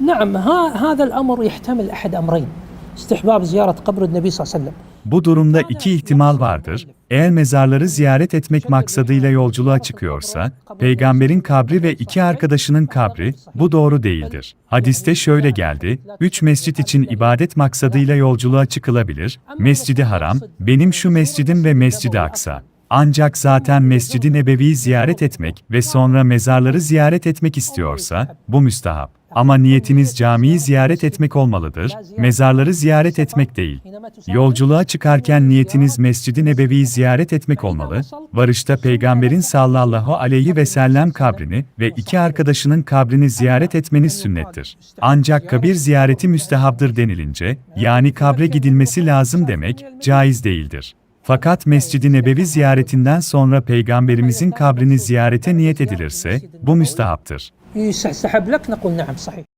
نعم ها هذا الامر يحتمل احد امرين استحباب زياره قبر النبي صلى الله عليه وسلم Bu durumda iki ihtimal vardır. Eğer mezarları ziyaret etmek maksadıyla yolculuğa çıkıyorsa, peygamberin kabri ve iki arkadaşının kabri, bu doğru değildir. Hadiste şöyle geldi, üç mescit için ibadet maksadıyla yolculuğa çıkılabilir, Mescidi Haram, benim şu mescidim ve Mescidi Aksa. Ancak zaten Mescid-i Nebevi'yi ziyaret etmek ve sonra mezarları ziyaret etmek istiyorsa, bu müstahap. Ama niyetiniz camiyi ziyaret etmek olmalıdır, mezarları ziyaret etmek değil. Yolculuğa çıkarken niyetiniz Mescid-i Nebevi'yi ziyaret etmek olmalı, varışta Peygamberin sallallahu aleyhi ve sellem kabrini ve iki arkadaşının kabrini ziyaret etmeniz sünnettir. Ancak kabir ziyareti müstehaptır denilince, yani kabre gidilmesi lazım demek, caiz değildir. Fakat Mescid-i Nebevi ziyaretinden sonra Peygamberimizin kabrini ziyarete niyet edilirse, bu müstehaptır.